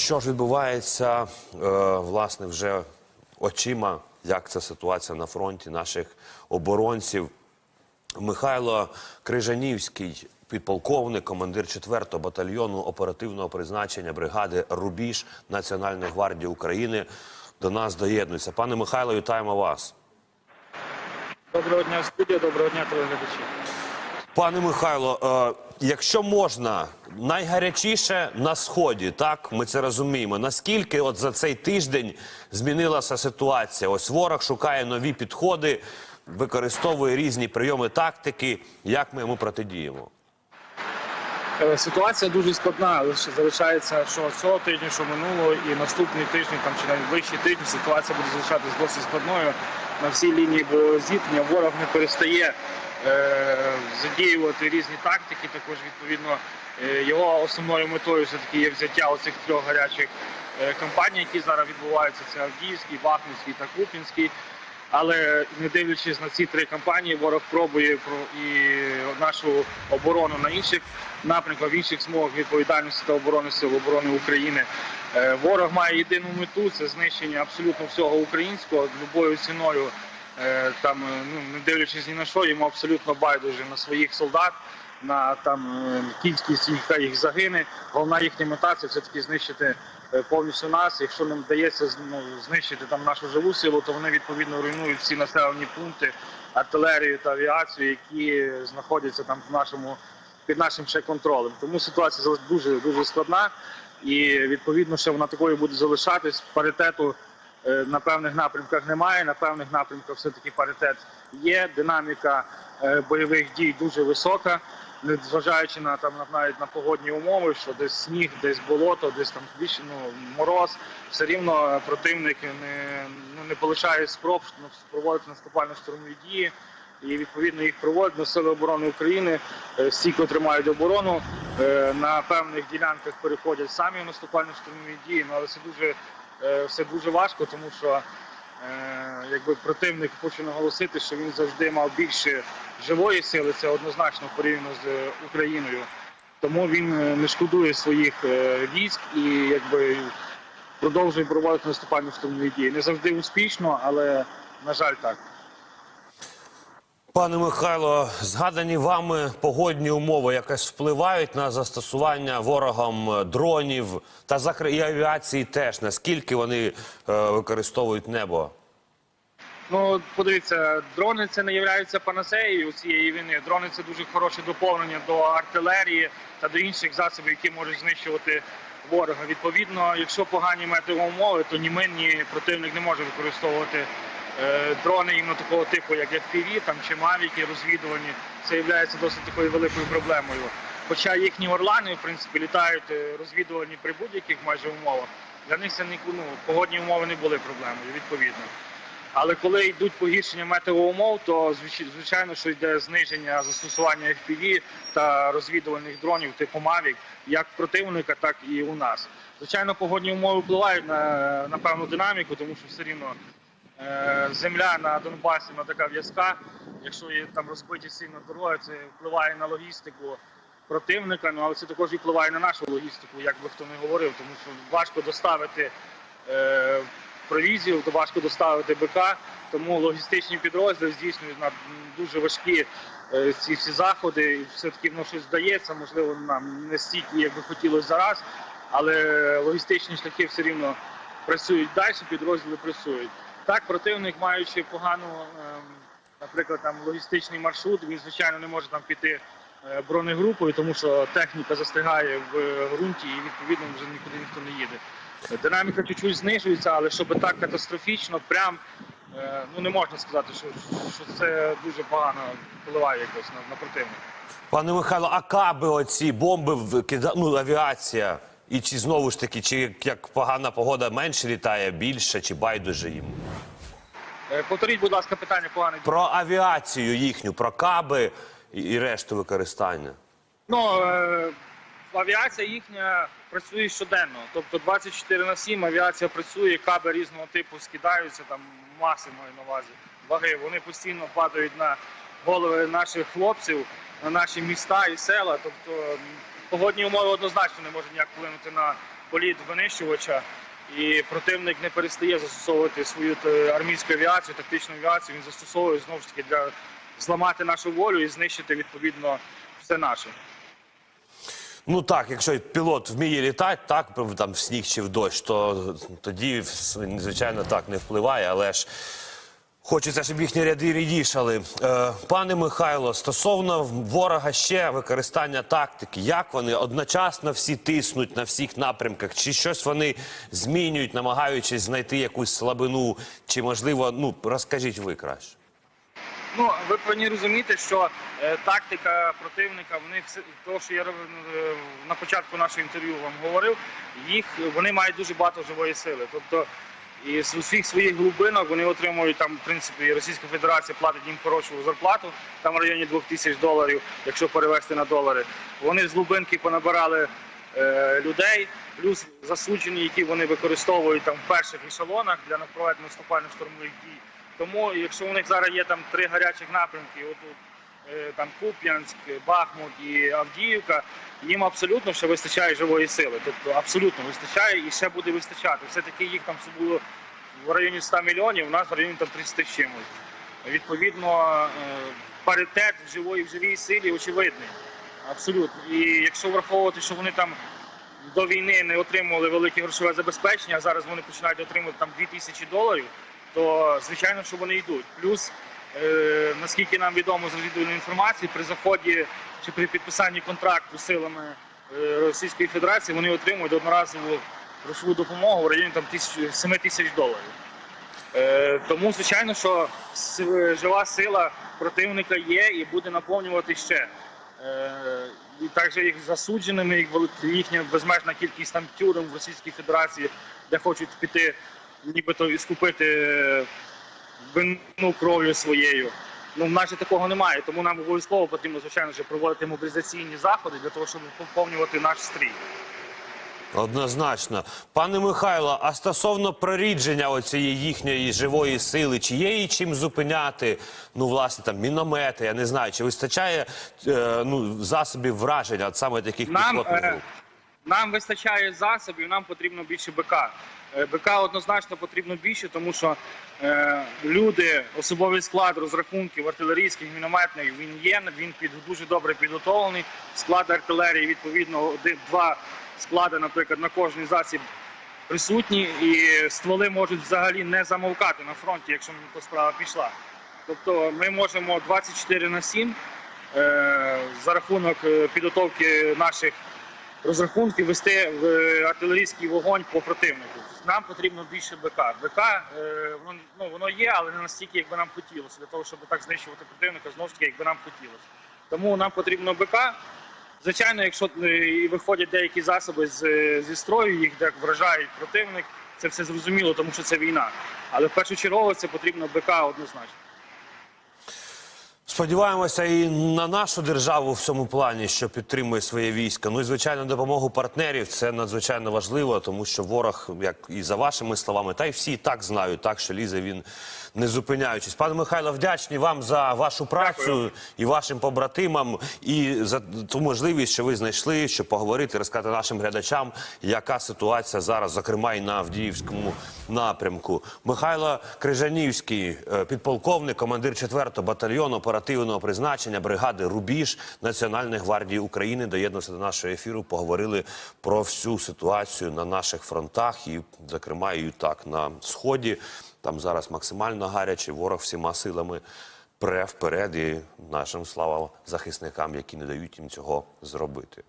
що ж відбувається, е, власне, вже очима, як ця ситуація на фронті наших оборонців. Михайло Крижанівський, підполковник, командир 4-го батальйону оперативного призначення бригади Рубіж Національної гвардії України, до нас доєднується. Пане Михайло, вітаємо вас. Доброго дня, студія, доброго дня, телеглядачі. Пане Михайло, е, якщо можна, найгарячіше на сході, так ми це розуміємо. Наскільки от за цей тиждень змінилася ситуація? Ось ворог шукає нові підходи, використовує різні прийоми тактики. Як ми йому протидіємо? Е, Ситуація дуже складна. Лише залишається, що цього тижня, що минулого, і наступний тиждень, там чи найближчий тиждень, ситуація буде залишатися досить складною. На всій лінії бойового зіткнення ворог не перестає е, задіювати різні тактики. Також відповідно е, його основною метою все таки є взяття оцих трьох гарячих е, кампаній, які зараз відбуваються. Це Авдіївський, Бахмутський та Купінський. Але не дивлячись на ці три кампанії, ворог пробує про і нашу оборону на інших напрямках, в інших смугах відповідальності та оборони сил оборони України. Е, Ворог має єдину мету це знищення абсолютно всього українського любою ціною. Е, Там е, ну не дивлячись ні на що, йому абсолютно байдуже на своїх солдат, на там е, кількість їх їх загине. Головна їхня мета це все таки знищити е, повністю нас. Якщо нам вдається ну, знищити там нашу живу силу, то вони відповідно руйнують всі населені пункти, артилерію та авіацію, які знаходяться там в нашому під нашим ще контролем. Тому ситуація дуже дуже складна, і відповідно, що вона такою буде залишатись. Паритету е, на певних напрямках немає. На певних напрямках все таки паритет є. Динаміка е, бойових дій дуже висока незважаючи на там навіть на погодні умови, що десь сніг, десь болото, десь там більше ну мороз, все рівно противник не ну не полишає спроб проводити наступально штурмові дії. І відповідно їх проводять на сили оборони України, е, стійко тримають оборону. е, На певних ділянках переходять самі в наступально штурмові дії. Ну але це дуже е, все дуже важко, тому що якби противник хочу наголосити, що він завжди мав більше живої сили, це однозначно порівняно з е, Україною. Тому він е, не шкодує своїх е, військ і якби продовжує проводити наступальні штурмові дії. Не завжди успішно, але на жаль, так. Пане Михайло, згадані вами погодні умови якось впливають на застосування ворогом е, дронів та закр- і авіації теж. Наскільки вони е, використовують небо? Ну, подивіться, дрони це не являються панацеєю цієї війни. Дрони це дуже хороше доповнення до артилерії та до інших засобів, які можуть знищувати ворога. Відповідно, якщо погані метеоумови, то ні ми, ні противник не може використовувати дрони іменно такого типу, як FPV там чи мавіки розвідувальні. Це є досить такою великою проблемою. Хоча їхні орлани, в принципі, літають е, розвідувальні при будь-яких майже умовах. Для них це не ну, погодні умови не були проблемою, відповідно. Але коли йдуть погіршення метеоумов, то звичайно, що йде зниження застосування FPV та розвідувальних дронів типу Mavic, як противника, так і у нас. Звичайно, погодні умови впливають на, на певну динаміку, тому що все рівно е, земля на Донбасі вона така в'язка. Якщо є там розбиті сильно дороги, це впливає на логістику противника, ну але це також впливає на нашу логістику, як би хто не говорив, тому що важко доставити е, провізію, то важко доставити БК, тому логістичні підрозділи здійснюють на дуже важкі е, ці всі заходи. І все-таки воно щось вдається, можливо, нам не стільки, як би хотілося зараз, але логістичні шляхи все рівно працюють далі, підрозділи працюють. Так, противник, маючи погану, ем, наприклад, там логістичний маршрут, він звичайно не може там піти е, бронегрупою, тому що техніка застрягає в е, ґрунті і відповідно вже нікуди ніхто не їде. Динаміка чуть-чуть знижується, але щоб так катастрофічно, прям е, ну не можна сказати, що, що це дуже погано впливає якось на, на противника. Пане Михайло, а каби оці бомби вкида... ну, авіація. І чи знову ж таки, чи як погана погода менше літає, більше, чи байдуже їм? Е, Повторіть, будь ласка, питання погане. Про авіацію їхню, про каби і, і решту використання. Ну, е, авіація їхня працює щоденно. Тобто 24 на 7 авіація працює, каби різного типу скидаються, там маси маю на увазі, ваги. Вони постійно падають на голови наших хлопців, на наші міста і села. Тобто погодні умови однозначно не можуть ніяк вплинути на політ винищувача, і противник не перестає застосовувати свою е, армійську авіацію, тактичну авіацію. Він застосовує знову ж таки для зламати нашу волю і знищити відповідно все наше. Ну так, якщо пілот вміє літати, так там в сніг чи в дощ, то тоді звичайно так не впливає, але ж. Хочеться, щоб їхні ряди рідішали. Е, пане Михайло, стосовно ворога ще використання тактики, як вони одночасно всі тиснуть на всіх напрямках, чи щось вони змінюють, намагаючись знайти якусь слабину, чи можливо, ну розкажіть ви краще. Ну, ви повинні розуміти, що е, тактика противника, вони все того, що я е, на початку нашого інтерв'ю вам говорив, їх вони мають дуже багато живої сили. Тобто і з усіх своїх глибинок вони отримують там, в принципі, Російська Федерація платить їм хорошу зарплату, там в районі 2 тисяч доларів, якщо перевести на долари. Вони з глибинки понабирали е, людей, плюс засуджені, які вони використовують там в перших ешелонах для проведення наступальних штурмових дій. Тому, якщо у них зараз є там три гарячих напрямки, отут там Куп'янськ, Бахмут і Авдіївка, їм абсолютно ще вистачає живої сили. Тобто абсолютно вистачає і ще буде вистачати. Все-таки їх там було в районі 100 мільйонів, у нас в районі там 30 чимось. Відповідно, е, паритет в живої в живій силі очевидний. Абсолютно. І якщо враховувати, що вони там до війни не отримували велике грошове забезпечення, а зараз вони починають отримувати там 2 тисячі доларів, то звичайно, що вони йдуть. Плюс, е, наскільки нам відомо з розвідувальної інформації, при заході чи при підписанні контракту силами е, Російської Федерації вони отримують одноразову грошову допомогу в районі там, 7 тисяч доларів. Е, тому, звичайно, що жива сила противника є і буде наповнювати ще. Е, і також їх засудженими, їхня безмежна кількість там тюрем в Російській Федерації, де хочуть піти, нібито і скупити е, вину кров'ю своєю. Ну, в нас же такого немає, тому нам обов'язково потрібно, звичайно, що проводити мобілізаційні заходи для того, щоб поповнювати наш стрій. Однозначно, пане Михайло, а стосовно прорідження оцієї їхньої живої сили, чи є її чим зупиняти? Ну, власне, там міномети, я не знаю, чи вистачає е, ну, засобів враження от саме таких Нам, піхотних е, груп? Нам вистачає засобів, нам потрібно більше БК. Е, БК однозначно потрібно більше, тому що е, люди, особовий склад розрахунків артилерійських, мінометних, він є, він під дуже добре підготовлений. Склад артилерії, відповідно, один, два склади, наприклад, на кожний засіб присутні, і стволи можуть взагалі не замовкати на фронті, якщо справа пішла. Тобто ми можемо 24 на 7 е, за рахунок е, підготовки наших розрахунків вести в е, артилерійський вогонь по противнику. Нам потрібно більше БК. БК е, воно, ну, воно є, але не настільки, як би нам хотілося, для того, щоб так знищувати противника, знову ж таки, як би нам хотілося. Тому нам потрібно БК. Звичайно, якщо е, виходять деякі засоби з, зі строю, їх так вражають противник, це все зрозуміло, тому що це війна. Але в першу чергу це потрібно БК однозначно. Сподіваємося і на нашу державу в цьому плані, що підтримує своє військо. Ну і звичайно, допомогу партнерів це надзвичайно важливо, тому що ворог, як і за вашими словами, та й всі і так знають, так що лізе він не зупиняючись. Пане Михайло, вдячні вам за вашу працю Дякую. і вашим побратимам, і за ту можливість, що ви знайшли, щоб поговорити, розказати нашим глядачам, яка ситуація зараз, зокрема і на Авдіївському напрямку. Михайло Крижанівський, е, підполковник, командир 4-го батальйону оперативного призначення бригади Рубіж Національної гвардії України, доєднався до нашого ефіру. Поговорили про всю ситуацію на наших фронтах, і, зокрема, і так на сході. Там зараз максимально гаряче, ворог всіма силами пре вперед і нашим слава захисникам, які не дають їм цього зробити.